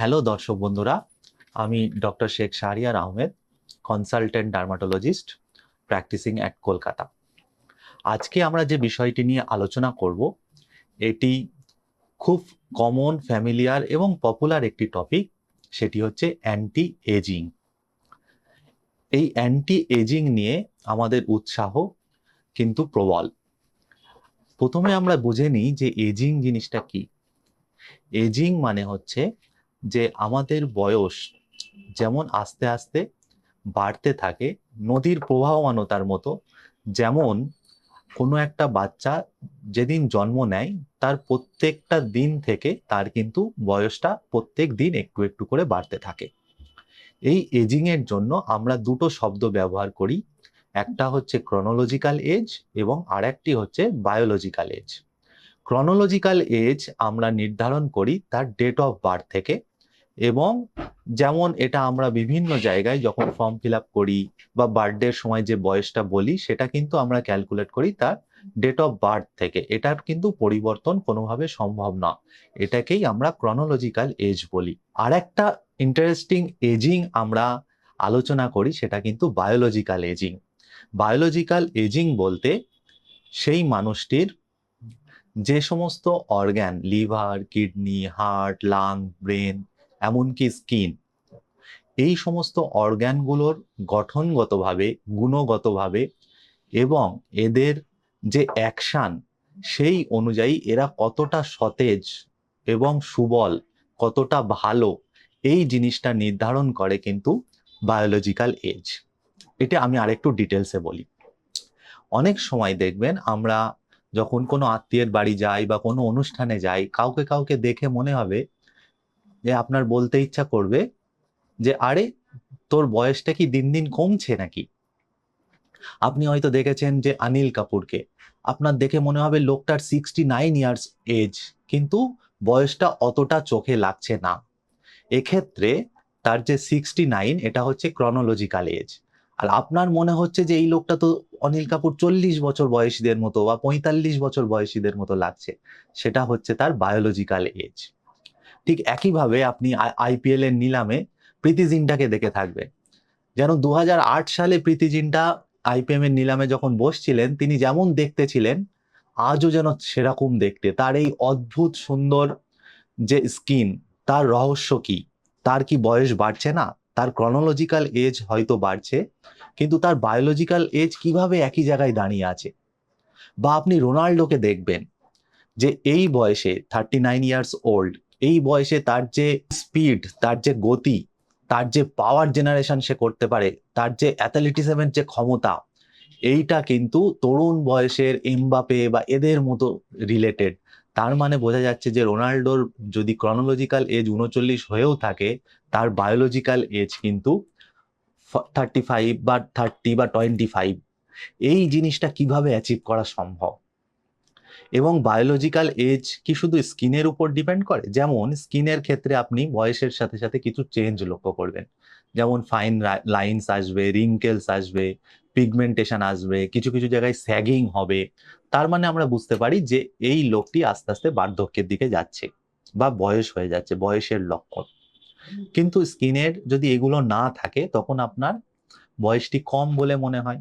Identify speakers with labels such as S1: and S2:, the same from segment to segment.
S1: Hello দর্শক বন্ধুরা, আমি doctor Sheikh Shahriar Ahmed consultant dermatologist practising at Kolkata. আজকে আমরা যে বিষয়টি নিয়ে আলোচনা করব, এটি খুব কমন ফ্যামিলিয়ার এবং পপুলার একটি টপিক সেটি হচ্ছে অ্যান্টি এজিং এই অ্যান্টি এজিং নিয়ে আমাদের উৎসাহ কিন্তু প্রবল। প্রথমে আমরা বুঝে নিই যে এজিং জিনিসটা কি। এজিং মানে হচ্ছে যে আমাদের বয়স যেমন আস্তে আস্তে বাড়তে থাকে, নদীর প্রবাহমানতার মতো, যেমন কোনো একটা বাচ্চা যেদিন জন্ম নেয়, তার প্রত্যেকটা দিন থেকে তার কিন্তু বয়সটা প্রত্যেক দিন একটু একটু করে বাড়তে থাকে। এই এজিং এর জন্য আমরা দুটো শব্দ ব্যবহার করি, একটা হচ্ছে ক্রনোলজিক্যাল এজ এবং আরেকটি হচ্ছে বায়োলজিক্যাল এজ ক্রনোলজিক্যাল এজ আমরা নির্ধারণ করি তার ডেট অফ বার্থ থেকে এবং যেমন এটা আমরা বিভিন্ন জায়গায় যখন ফর্ম ফিল আপ করি বা বার্থডের সময় যে বয়সটা বলি, সেটা কিন্তু আমরা ক্যালকুলেট করি তার ডেট অফ বার্থ থেকে। এটার কিন্তু পরিবর্তন কোনোভাবে সম্ভব না। এটাকেই আমরা ক্রনোলজিক্যাল এজ বলি। আর একটা ইন্টারেস্টিং এজিং আমরা আলোচনা করি, সেটা কিন্তু বায়োলজিক্যাল এজিং বায়োলজিক্যাল এজিং বলতে সেই মানুষটির যে সমস্ত organ liver kidney heart lung brain এমনকি স্কিন। এই সমস্ত অর্গ্যানগুলোর গঠনগতভাবে, গুণগতভাবে এবং এদের যে অ্যাকশান, সেই অনুযায়ী এরা কতটা সতেজ এবং সুবল, কতটা ভালো, এই জিনিসটা নির্ধারণ করে কিন্তু বায়োলজিক্যাল এজ এটা আমি আরেকটু ডিটেলসে বলি। অনেক সময় দেখবেন আমরা যখন কোনো আত্মীয়ের বাড়ি যাই বা কোনো অনুষ্ঠানে যাই, কাউকে কাউকে দেখে মনে হবে যে আপনার বলতে ইচ্ছা করবে যে, আরে, তোর বয়সটা কি দিন দিন কমছে নাকি? আপনি হয়তো দেখেছেন যে অনিল কাপুরকে। আপনার দেখে মনে হবে লোকটার সিক্সটি নাইন ইয়ার্স এজ কিন্তু বয়সটা অতটা চোখে লাগছে না। এক্ষেত্রে তার যে সিক্সটি নাইন এটা হচ্ছে ক্রনোলজিক্যাল এজ আর আপনার মনে হচ্ছে যে, এই লোকটা তো অনিল কাপুর চল্লিশ বছর বয়সীদের মতো বা পঁয়তাল্লিশ বছর বয়সীদের মতো লাগছে। সেটা হচ্ছে তার বায়োলজিক্যাল এজ ঠিক একইভাবে আপনি আইপিএল এর নিলামে প্রীতি জিন্টাকে দেখে থাকবে। যেন দু হাজার আট সালে প্রীতি জিন্টা আইপিএম এর নিলামে যখন বসছিলেন, তিনি যেমন দেখতে ছিলেন, আজও যেন সেরকম দেখতে। তার এই অদ্ভুত সুন্দর যে স্কিন, তার রহস্য কি? তার কি বয়স বাড়ছে না? তার ক্রনোলজিক্যাল এজ হয়তো বাড়ছে, কিন্তু তার বায়োলজিক্যাল এজ কীভাবে একই জায়গায় দাঁড়িয়ে আছে? বা আপনি রোনাল্ডোকে দেখবেন যে এই বয়সে থার্টি নাইন ইয়ার্স ওল্ড এই বয়সে তার যে স্পিড তার যে গতি, তার যে পাওয়ার জেনারেশন সে করতে পারে, তার যে অ্যাথলেটিসমের যে ক্ষমতা, এইটা কিন্তু তরুণ বয়সের এমবাপে বা এদের মতো রিলেটেড তার মানে বোঝা যাচ্ছে যে রোনাল্ডোর যদি ক্রনোলজিক্যাল এজ উনচল্লিশ হয়েও থাকে, তার বায়োলজিক্যাল এজ কিন্তু থার্টি ফাইভ বা থার্টি বা টোয়েন্টি ফাইভ এই জিনিসটা কীভাবে অ্যাচিভ করা সম্ভব? এবং বায়োলজিক্যাল এজ কি শুধু স্কিনের উপর ডিপেন্ড করে? যেমন স্কিনের ক্ষেত্রে আপনি বয়সের সাথে সাথে কিছু চেঞ্জ লক্ষ্য করবেন। যেমন ফাইন লাইন্স আসবে রিঙ্কেলস আসবে পিগমেন্টেশন আসবে, কিছু কিছু জায়গায় স্যাগিং হবে। তার মানে আমরা বুঝতে পারি যে এই লোকটি আস্তে আস্তে বার্ধক্যের দিকে যাচ্ছে বা বয়স হয়ে যাচ্ছে, বয়সের লক্ষণ। কিন্তু স্কিনের যদি এগুলো না থাকে, তখন আপনার বয়সটি কম বলে মনে হয়।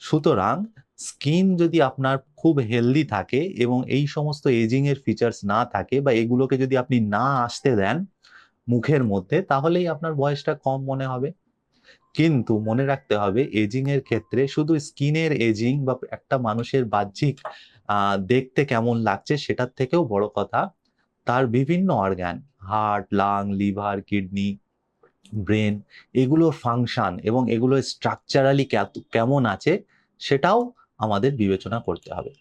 S1: সুতরাং স্কিন যদি আপনার খুব হেলদি থাকে এবং এই সমস্ত এজিং এর ফিচার্স না থাকে বা এগুলোকে যদি আপনি না আসতে দেন মুখের মধ্যে, তাহলেই আপনার বয়সটা কম মনে হবে। কিন্তু মনে রাখতে হবে, এজিং এর ক্ষেত্রে শুধু স্কিনের এজিং বা একটা মানুষের বাহ্যিক দেখতে কেমন লাগছে সেটার থেকেও বড় কথা, তার বিভিন্ন organ heart lung liver kidney brain এগুলোর ফাংশন এবং এগুলোর স্ট্রাকচারালি কেমন আছে সেটাও আমাদের বিবেচনা করতে হবে।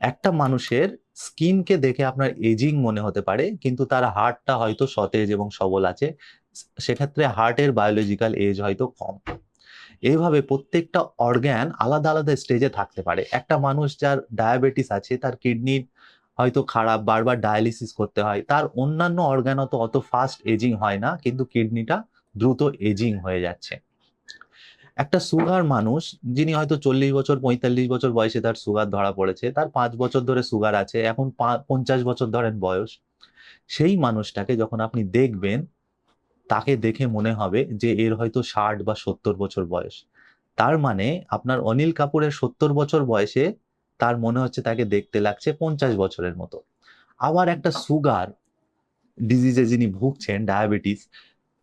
S1: একটা মানুষের স্কিনকে দেখে আপনার এজিং মনে হতে পারে, কিন্তু তার হার্টটা হয়তো সতেজ এবং সবল আছে। সেক্ষেত্রে হার্টের বায়োলজিক্যাল এজ হয়তো কম। এইভাবে প্রত্যেকটা অর্গ্যান আলাদা আলাদা স্টেজে থাকতে পারে। একটা মানুষ যার ডায়াবেটিস আছে, তার কিডনির হয়তো খারাপ, বারবার ডায়ালিসিস করতে হয়, তার অন্যান্য অর্গ্যান অত অত ফাস্ট এজিং হয় না, কিন্তু কিডনিটা দ্রুত এজিং হয়ে যাচ্ছে। একটা সুগার মানুষ, যিনি হয়তো চল্লিশ বছর, পঁয়তাল্লিশ বছর বয়সে তার সুগার ধরা পড়েছে, তার পাঁচ বছর ধরে সুগার আছে, এখন পঞ্চাশ বছর ধরেন বয়স, সেই মানুষটাকে যখন আপনি দেখবেন, তাকে দেখে মনে হবে যে এর হয়তো ষাট বা সত্তর বছর বয়স। তার মানে আপনার অনিল কাপুরের সত্তর বছর বয়সে তার মনে হচ্ছে তাকে দেখতে লাগছে পঞ্চাশ বছরের মতো। আবার একটা সুগার ডিজিজে যিনি ভুগছেন ডায়াবেটিস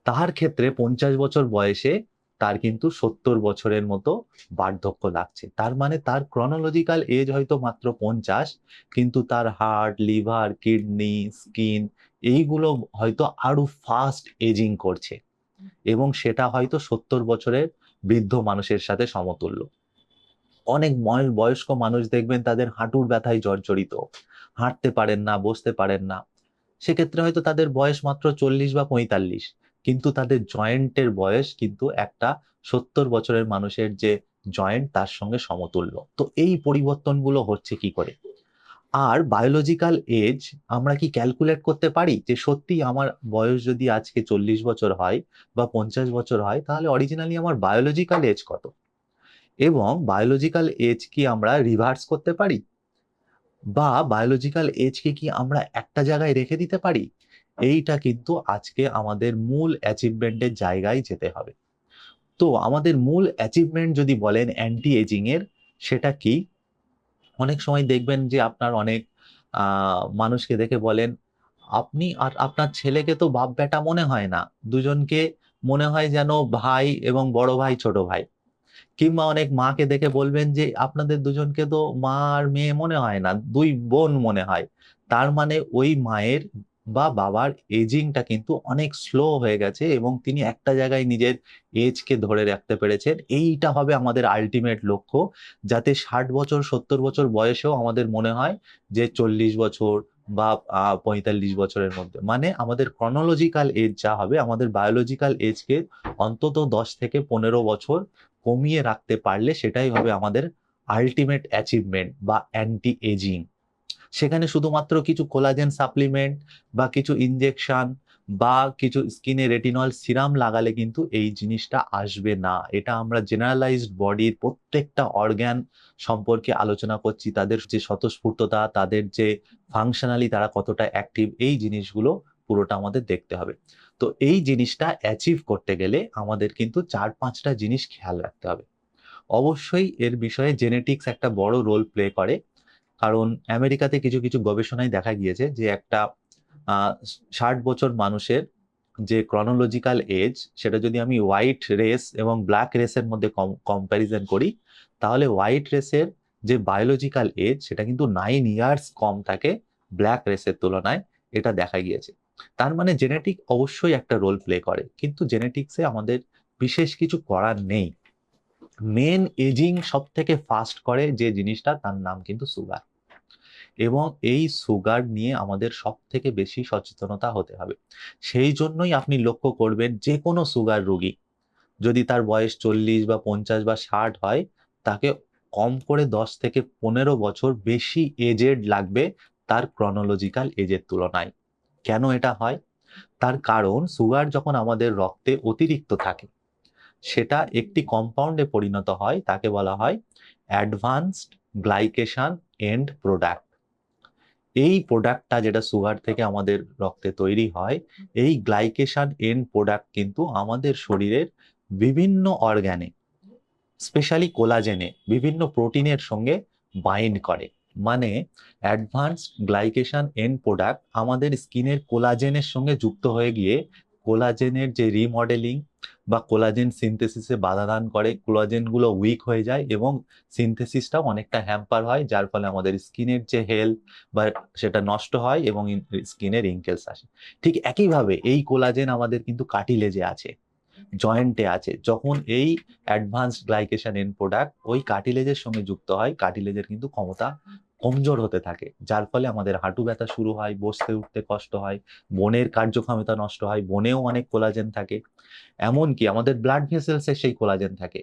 S1: তার ক্ষেত্রে পঞ্চাশ বছর বয়সে তার কিন্তু সত্তর বছরের মতো বার্ধক্য লাগছে। তার মানে তার ক্রনোলজিক্যাল এজ হয়তো মাত্র পঞ্চাশ, কিন্তু তার হার্ট লিভার কিডনি স্কিন এইগুলো হয়তো আরও ফাস্ট এজিং করছে এবং সেটা হয়তো সত্তর বছরের বৃদ্ধ মানুষের সাথে সমতুল্য। অনেক বয়- বয়স্ক মানুষ দেখবেন তাদের হাঁটুর ব্যথায় জর্জরিত, হাঁটতে পারেন না, বসতে পারেন না। সেক্ষেত্রে হয়তো তাদের বয়স মাত্র চল্লিশ বা পঁয়তাল্লিশ। কিন্তু তাদের জয়েন্টের বয়স কিন্তু একটা সত্তর বছরের মানুষের যে জয়েন্ট, তার সঙ্গে সমতুল্য। তো এই পরিবর্তনগুলো হচ্ছে কি করে? আর বায়োলজিক্যাল এজ আমরা কি ক্যালকুলেট করতে পারি? যে সত্যি আমার বয়স যদি আজকে চল্লিশ বছর হয় বা পঞ্চাশ বছর হয়, তাহলে অরিজিনালি আমার বায়োলজিক্যাল এজ কত? এবং বায়োলজিক্যাল এজ কি আমরা রিভার্স করতে পারি? বা বায়োলজিক্যাল এজকে কি আমরা একটা জায়গায় রেখে দিতে পারি? এইটা কিন্তু আজকে আমাদের মূল অ্যাচিভমেন্টের জায়গায় যেতে হবে। তো আমাদের মূল অ্যাচিভমেন্ট যদি বলেন অ্যান্টি এজিং এর, সেটা কি? অনেক সময় দেখবেন যে আপনার অনেক মানুষকে দেখে বলেন, আপনি আর আপনার ছেলেকে তো বাপ বেটা মনে হয় না। দুজনকে মনে হয় যেন ভাই এবং বড় ভাই, ছোট ভাই। কিংবা অনেক মাকে দেখে বলবেন যে, আপনাদের দুজনকে তো মা আর মেয়ে মনে হয় না, দুই বোন মনে হয়। তার মানে ওই মায়ের বা বাবার এজিংটা কিন্তু অনেক স্লো হয়ে গেছে এবং তিনি একটা জায়গায় নিজের এজকে ধরে রাখতে পেরেছেন। এইটা হবে আমাদের আলটিমেট লক্ষ্য। যাতে ষাট বছর, সত্তর বছর বয়সেও আমাদের মনে হয় যে চল্লিশ বছর বা পঁয়তাল্লিশ বছরের মধ্যে। মানে আমাদের ক্রনোলজিক্যাল এজ যা হবে, আমাদের বায়োলজিক্যাল এজকে অন্তত দশ থেকে পনেরো বছর কমিয়ে রাখতে পারলে সেটাই হবে আমাদের আলটিমেট অ্যাচিভমেন্ট বা অ্যান্টি এজিং সেখানে শুধুমাত্র কিছু কোলাজেন সাপ্লিমেন্ট বা কিছু ইনজেকশন বা কিছু স্কিনে রেটিনল সিরাম লাগালে কিন্তু এই জিনিসটা আসবে না। এটা আমরা জেনারেলাইজড বডির প্রত্যেকটা অর্গ্যান সম্পর্কে আলোচনা করছি, তাদের যে স্বতঃস্ফূর্ততা, তাদের যে ফাংশনালি তারা কতটা অ্যাক্টিভ এই জিনিসগুলো পুরোটা আমাদের দেখতে হবে। তো এই জিনিসটা অ্যাচিভ করতে গেলে আমাদের কিন্তু চার পাঁচটা জিনিস খেয়াল রাখতে হবে। অবশ্যই এর বিষয়ে জেনেটিক্স একটা বড় রোল প্লে করে। কারণ আমেরিকাতে কিছু কিছু গবেষণায় দেখা গিয়েছে যে একটা ষাট বছর মানুষের যে ক্রনোলজিক্যাল এজ সেটা যদি আমি হোয়াইট রেস এবং ব্ল্যাক রেসের মধ্যে কম্প্যারিজন করি, তাহলে হোয়াইট রেসের যে বায়োলজিক্যাল এজ সেটা কিন্তু নাইন ইয়ার্স কম থাকে ব্ল্যাক রেসের তুলনায়, এটা দেখা গিয়েছে। তার মানে জেনেটিক অবশ্যই একটা রোল প্লে করে, কিন্তু জেনেটিক্সে আমাদের বিশেষ কিছু করার নেই। মেন এজিং সব থেকে ফাস্ট করে যে জিনিসটা, তার নাম কিন্তু সুগার এবং এই সুগার নিয়ে আমাদের সব থেকে বেশি সচেতনতা হতে হবে। সেই জন্যই আপনি লক্ষ্য করবেন যে কোনো সুগার রোগী, যদি তার বয়স চল্লিশ বা পঞ্চাশ বা ষাট হয়, তাকে কম করে দশ থেকে পনেরো বছর বেশি এজেড লাগবে তার ক্রনোলজিক্যাল এজের তুলনায়। কেন এটা হয়? তার কারণ সুগার যখন আমাদের রক্তে অতিরিক্ত থাকে সেটা একটি কম্পাউন্ডে পরিণত হয়, তাকে বলা হয় অ্যাডভান্সড গ্লাইকেশন এন্ড প্রোডাক্ট এই প্রোডাক্টটা যেটা সুগার থেকে আমাদের রক্তে তৈরি হয়, এই গ্লাইকেশন এন্ড প্রোডাক্ট কিন্তু আমাদের শরীরের বিভিন্ন অর্গানে স্পেশালি কোলাজেনে বিভিন্ন প্রোটিনের সঙ্গে বাইন্ড করে। মানে অ্যাডভান্স গ্লাইকেশন এন্ড প্রোডাক্ট আমাদের স্কিনের কোলাজেনের সঙ্গে যুক্ত হয়ে গিয়ে কোলাজেনের যে রিমডেলিং বা কোলাজেন সিনথেসিসে বাধা দান করে কোলাজেনগুলো উইক হয়ে যায় এবং সিনথেসিসটাও অনেকটা হ্যাম্পার হয়, যার ফলে আমাদের স্কিনের যে হেলথ বা সেটা নষ্ট হয় এবং স্কিনে রিঙ্কেলস আসে। ঠিক একইভাবে এই কোলাজেন আমাদের কিন্তু কাটিলেজে আছে জয়েন্টে আছে। যখন এই অ্যাডভান্সড গ্লাইকেশন এন প্রোডাক্ট ওই কাটিলেজের সঙ্গে যুক্ত হয় কাটিলেজের কিন্তু ক্ষমতা কমজোর হতে থাকে, যার ফলে আমাদের হাঁটু ব্যথা শুরু হয়, বসতে উঠতে কষ্ট হয় বনের কার্যক্ষমতা নষ্ট হয় বনেও অনেক কোলাজেন থাকে। এমনকি আমাদের ব্লাড ভেসেলসে সেই কোলাজেন থাকে।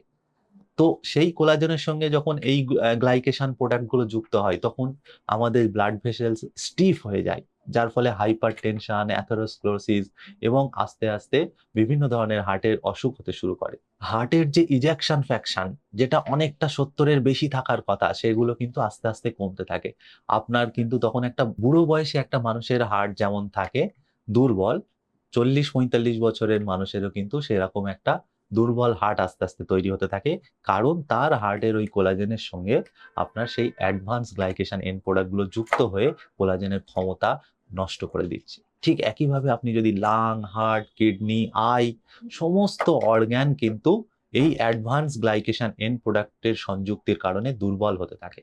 S1: তো সেই কোলাজেনের সঙ্গে যখন এই গ্লাইকেশন প্রোডাক্টগুলো যুক্ত হয়, তখন আমাদের ব্লাড ভেসেলস স্টিফ হয়ে যায়। যার ফলে হাইপার টেনশন অ্যাথেরোস্ক্লোরোসিস এবং আস্তে আস্তে বিভিন্ন ধরনের হার্টের অসুখ হতে শুরু করে। হার্টের যে ইজেকশন ফ্যাকশন যেটা অনেকটা সত্তরের বেশি থাকার কথা, সেগুলো কিন্তু আস্তে আস্তে কমতে থাকে। আপনার কিন্তু তখন একটা বুড়ো বয়সে একটা মানুষের হার্ট যেমন থাকে দুর্বল, চল্লিশ পঁয়তাল্লিশ বছরের মানুষেরও কিন্তু সেরকম একটা দুর্বল হার্ট আস্তে আস্তে তৈরি হতে থাকে। কারণ তার হার্টের ওই কোলাজেনের সঙ্গে আপনার সেই অ্যাডভান্স গ্লাইকেশন এন্ড প্রোডাক্টগুলো যুক্ত হয়ে কোলাজেনের ক্ষমতা নষ্ট করে দিচ্ছে। ঠিক একইভাবে আপনি যদি লাং হার্ট কিডনি আই সমস্ত অর্গ্যান কিন্তু এই অ্যাডভান্স গ্লাইকেশন এন্ড প্রোডাক্টের সংযুক্তির কারণে দুর্বল হতে থাকে।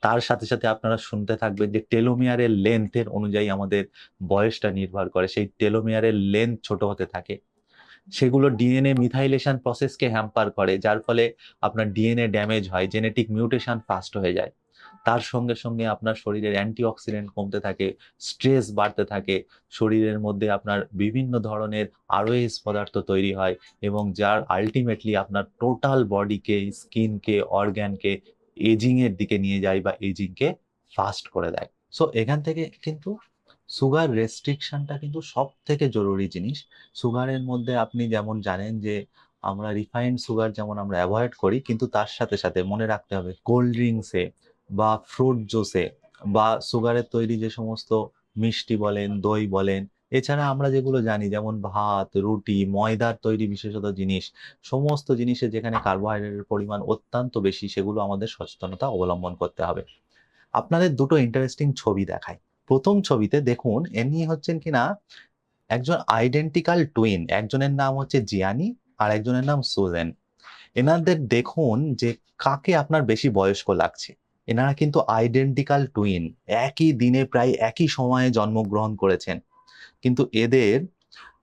S1: তার সাথে সাথে আপনারা শুনতে থাকবেন যে টেলোমিয়ারের লেন্থের অনুযায়ী আমাদের বয়সটা নির্ভর করে। সেই টেলোমিয়ারের লেন্থ ছোট হতে থাকে। সেগুলো ডিএনএ মিথাইলেশন প্রসেসকে হ্যাম্পার করে, যার ফলে আপনার ডিএনএ ড্যামেজ হয় জেনেটিক মিউটেশন ফাস্ট হয়ে যায়। তার সঙ্গে সঙ্গে আপনার শরীরের অ্যান্টিঅক্সিডেন্ট কমতে থাকে স্ট্রেস বাড়তে থাকে, শরীরের মধ্যে আপনার বিভিন্ন ধরনের আরওএস পদার্থ তৈরি হয় এবং যার আলটিমেটলি আপনার টোটাল বডিকে স্কিনকে অর্গ্যানকে এজিংয়ের দিকে নিয়ে যায় বা এজিংকে ফাস্ট করে দেয়। সো এখান থেকে কিন্তু সুগার রেস্ট্রিকশনটা কিন্তু সব থেকে জরুরি জিনিস। সুগারের মধ্যে আপনি যেমন জানেন যে, আমরা রিফাইন্ড সুগার যেমন আমরা অ্যাভয়েড করি, কিন্তু তার সাথে সাথে মনে রাখতে হবে কোল্ড ড্রিঙ্কসে বা ফ্রুট জুসে বা সুগারের তৈরি যে সমস্ত মিষ্টি বলেন, দই বলেন, এছাড়া আমরা যেগুলো জানি যেমন ভাত, রুটি, ময়দার তৈরি বিশেষত জিনিস, সমস্ত জিনিসে যেখানে কার্বোহাইড্রেটের পরিমাণ অত্যন্ত বেশি, সেগুলো আমাদের সচেতনতা অবলম্বন করতে হবে। আপনাদের দুটো ইন্টারেস্টিং ছবি দেখাই। প্রথম ছবিতে দেখুন, এমনি হচ্ছেন কিনা, একজন আইডেন্টিক্যাল টুইন একজনের নাম হচ্ছে জিয়ানি আর একজনের নাম সুজেন। এনাদের দেখুন যে কাকে আপনার বেশি বয়স্ক লাগছে। এনারা কিন্তু আইডেন্টিক্যাল টুইন একই দিনে প্রায় একই সময়ে জন্মগ্রহণ করেছেন। কিন্তু এদের,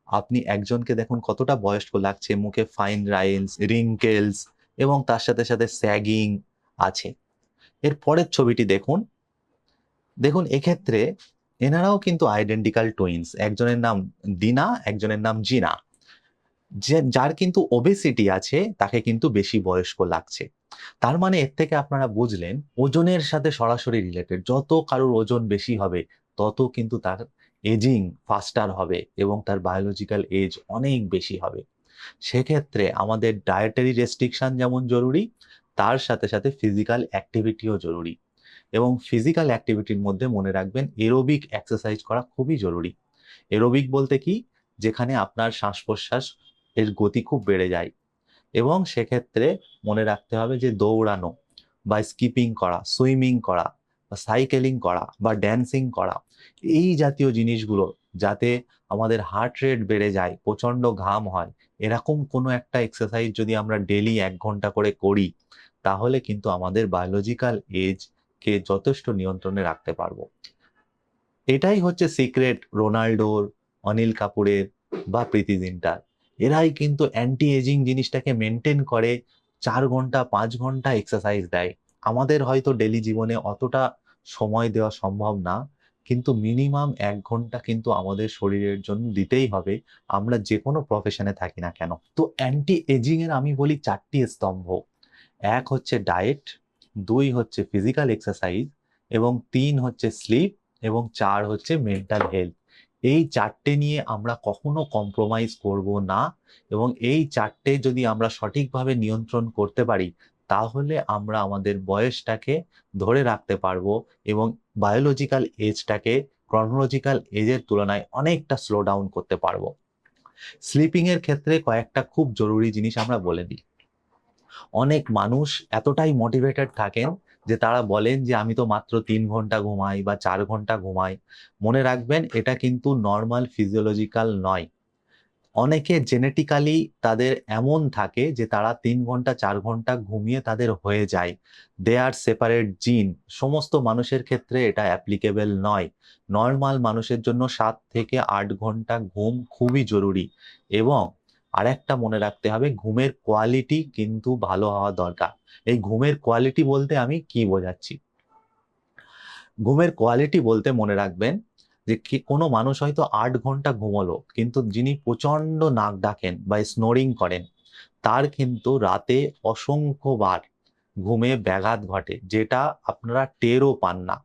S1: আপনি একজনকে দেখুন কতটা বয়স্ক লাগছে, মুখে ফাইন রাইন্স রিঙ্কেলস এবং তার সাথে সাথে স্যাগিং আছে। এর পরের ছবিটি দেখুন দেখুন, এক্ষেত্রে এনারাও কিন্তু আইডেন্টিক্যাল টুইন্স একজনের নাম দিনা, একজনের নাম জিনা। যে, যার কিন্তু ওবেসিটি আছে, তাকে কিন্তু বেশি বয়স্ক লাগছে। তার মানে এর থেকে আপনারা বুঝলেন, ওজনের সাথে সরাসরি রিলেটেড যত কারোর ওজন বেশি হবে, তত কিন্তু তার এজিং ফাস্টার হবে এবং তার বায়োলজিক্যাল এজ অনেক বেশি হবে। সেক্ষেত্রে আমাদের ডায়েটারি রেস্ট্রিকশন যেমন জরুরি, তার সাথে সাথে ফিজিক্যাল অ্যাক্টিভিটিও জরুরি। এবং ফিজিক্যাল অ্যাক্টিভিটির মধ্যে মনে রাখবেন এরোবিক এক্সারসাইজ করা খুবই জরুরি। এরোবিক বলতে কি? যেখানে আপনার শ্বাস প্রশ্বাস এর গতি খুব বেড়ে যায় এবং সেক্ষেত্রে মনে রাখতে হবে যে দৌড়ানো বা স্কিপিং করা সুইমিং করা বা সাইকেলিং করা বা ড্যান্সিং করা, এই জাতীয় জিনিসগুলো যাতে আমাদের হার্ট রেট বেড়ে যায়, প্রচণ্ড ঘাম হয়, এরকম কোনো একটা এক্সারসাইজ যদি আমরা ডেলি এক ঘণ্টা করে করি, তাহলে কিন্তু আমাদের বায়োলজিক্যাল এজ কে যথেষ্ট নিয়ন্ত্রণে রাখতে পারব। এটাই হচ্ছে সিক্রেট রোনাল্ডোর, অনিল কাপুরের বা প্রীতি জিন্টার। এরাই কিন্তু অ্যান্টি এজিং জিনিসটাকে মেনটেন করে, চার ঘণ্টা, পাঁচ ঘণ্টা এক্সারসাইজ দেয়। আমাদের হয়তো ডেলি জীবনে অতটা সময় দেওয়া সম্ভব না, কিন্তু মিনিমাম এক ঘণ্টা কিন্তু আমাদের শরীরের জন্য দিতেই হবে। আমরা যে কোনো প্রফেশনে থাকি না কেন। তো অ্যান্টি এজিং এর আমি বলি চারটি স্তম্ভ। এক হচ্ছে ডায়েট দুই হচ্ছে ফিজিক্যাল এক্সারসাইজ এবং তিন হচ্ছে স্লিপ এবং চার হচ্ছে মেন্টাল হেলথ এই চারটে নিয়ে আমরা কখনো কম্প্রোমাইজ করব না এবং এই চারটে যদি আমরা সঠিকভাবে নিয়ন্ত্রণ করতে পারি, তাহলে আমরা আমাদের বয়সটাকে ধরে রাখতে পারব এবং বায়োলজিক্যাল এজটাকে ক্রনোলজিক্যাল এজের তুলনায় অনেকটা স্লো ডাউন করতে পারব। স্লিপিংয়ের ক্ষেত্রে কয়েকটা খুব জরুরি জিনিস আমরা বলে দিই। অনেক মানুষ এতটাই মোটিভেটেড থাকেন যে তারা বলেন যে, আমি তো মাত্র তিন ঘণ্টা ঘুমাই বা চার ঘণ্টা ঘুমাই। মনে রাখবেন, এটা কিন্তু নর্মাল ফিজিওলজিক্যাল নয়। অনেকে জেনেটিক্যালি তাদের এমন থাকে যে, তারা তিন ঘণ্টা, চার ঘণ্টা ঘুমিয়ে তাদের হয়ে যায়। দে আর সেপারেট জিন সমস্ত মানুষের ক্ষেত্রে এটা অ্যাপ্লিকেবল নয়। নর্মাল মানুষের জন্য সাত থেকে আট ঘণ্টা ঘুম খুবই জরুরি এবং আরেকটা মনে রাখতে হবে, ঘুমের কোয়ালিটি কিন্তু ভালো হওয়া দরকার। এই ঘুমের কোয়ালিটি বলতে আমি কি বোঝাচ্ছি? ঘুমের কোয়ালিটি বলতে মনে রাখবেন যে কোনো মানুষ হয়তো আট ঘণ্টা ঘুমলো, কিন্তু যিনি প্রচণ্ড নাক ডাকেন বা স্নোরিং করেন, তার কিন্তু রাতে অসংখ্যবার ঘুমে ব্যাঘাত ঘটে, যেটা আপনারা টেরও পান না।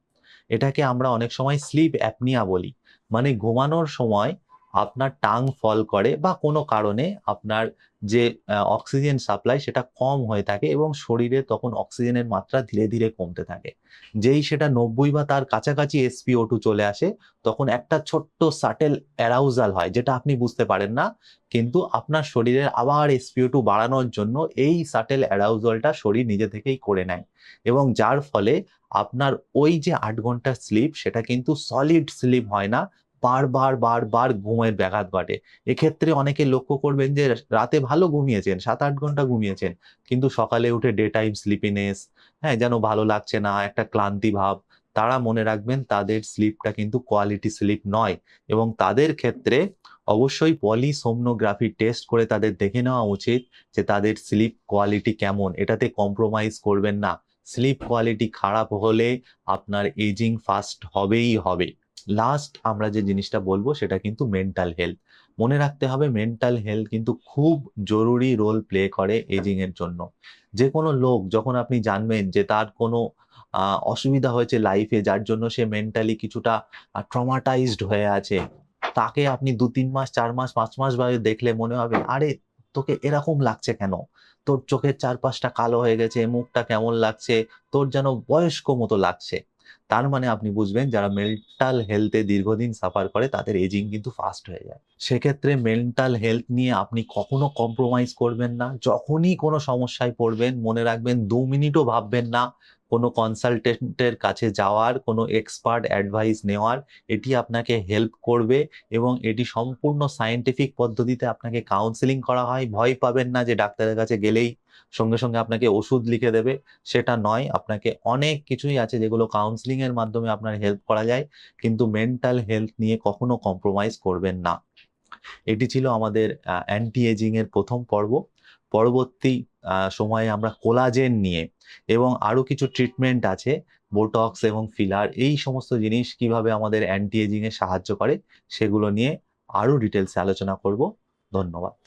S1: এটাকে আমরা অনেক সময় স্লিপ অ্যাপনিয়া বলি। মানে ঘুমানোর সময় আপনার টাং ফল করে বা কোনো কারণে আপনার যে অক্সিজেন সাপ্লাই সেটা কম হয়ে থাকে এবং শরীরে তখন অক্সিজেনের মাত্রা ধীরে ধীরে কমতে থাকে। যেই সেটা নব্বই বা তার কাছাকাছি এসপিও টু চলে আসে, তখন একটা ছোট্ট সাটেল অ্যারাউজাল হয়, যেটা আপনি বুঝতে পারেন না। কিন্তু আপনার শরীরের আবার এসপিও টু বাড়ানোর জন্য এই সাটেল অ্যারাউজালটা শরীর নিজে থেকেই করে নেয়। এবং যার ফলে আপনার ওই যে আট ঘণ্টার স্লিপ সেটা কিন্তু সলিড স্লিপ হয় না। বারবার বারবার ঘুমের ব্যাঘাত ঘটে। এক্ষেত্রে অনেকে লক্ষ্য করবেন যে, রাতে ভালো ঘুমিয়েছেন সাত আট ঘণ্টা ঘুমিয়েছেন, কিন্তু সকালে উঠে ডে টাইম স্লিপিনেস হ্যাঁ যেন ভালো লাগছে না, একটা ক্লান্তি ভাব, তারা মনে রাখবেন তাদের স্লিপটা কিন্তু কোয়ালিটি স্লিপ নয়। এবং তাদের ক্ষেত্রে অবশ্যই পলিসোমনোগ্রাফি টেস্ট করে তাদের দেখে নেওয়া উচিত যে, তাদের স্লিপ কোয়ালিটি কেমন। এটাতে কম্প্রোমাইজ করবেন না। স্লিপ কোয়ালিটি খারাপ হলে আপনার এজিং ফাস্ট হবেই হবে। লাস্ট আমরা যে জিনিসটা বলব সেটা কিন্তু মেন্টাল হেলথ মনে রাখতে হবে মেন্টাল হেলথ কিন্তু খুব জরুরি রোল প্লে করে এজিং এর জন্য। যে কোনো লোক যখন আপনি জানবেন যে তার কোনো অসুবিধা হয়েছে লাইফে যার জন্য সে মেন্টালি কিছুটা ট্রমাটাইজড হয়ে আছে, তাকে আপনি দু, তিন মাস, চার মাস, পাঁচ মাস ভাবে দেখলে মনে হবে, আরে, তোকে এরকম লাগছে কেন? তোর চোখের চারপাশটা কালো হয়ে গেছে, মুখটা কেমন লাগছে? তোর যেন বয়স্ক মতো লাগছে। তার মানে আপনি বুঝবেন যারা মেন্টাল হেলথে দীর্ঘদিন সাফার করে, তাদের এজিং কিন্তু ফাস্ট হয়ে যায়। সেক্ষেত্রে মেন্টাল হেলথ নিয়ে আপনি কখনো কম্প্রোমাইজ করবেন না। যখনই কোনো সমস্যায় পড়বেন, মনে রাখবেন দু মিনিটও ভাববেন না। কোনো কনসালটেন্টের কাছে যাওয়ার, কোনো এক্সপার্ট অ্যাডভাইস নেওয়ার, এটি আপনাকে হেল্প করবে এবং এটি সম্পূর্ণ সায়েন্টিফিক পদ্ধতিতে আপনাকে কাউন্সেলিং করা হয়। ভয় পাবেন না যে ডাক্তারের কাছে গেলেই সঙ্গে সঙ্গে আপনাকে ওষুধ লিখে দেবে। সেটা নয়, আপনাকে অনেক কিছুই আছে যেগুলো কাউন্সিলিং এর মাধ্যমে আপনার হেল্প করা যায়, কিন্তু মেন্টাল হেলথ নিয়ে কখনো কম্প্রোমাইজ করবেন না। এটি ছিল আমাদের অ্যান্টি এজিং এর প্রথম পর্ব। পরবর্তী সময়ে আমরা কোলাজেন নিয়ে এবং আরও কিছু ট্রিটমেন্ট আছে বোটক্স এবং ফিলার এই সমস্ত জিনিস কীভাবে আমাদের অ্যান্টি এজিং এ সাহায্য করে সেগুলো নিয়ে আরও ডিটেলসে আলোচনা করব। ধন্যবাদ।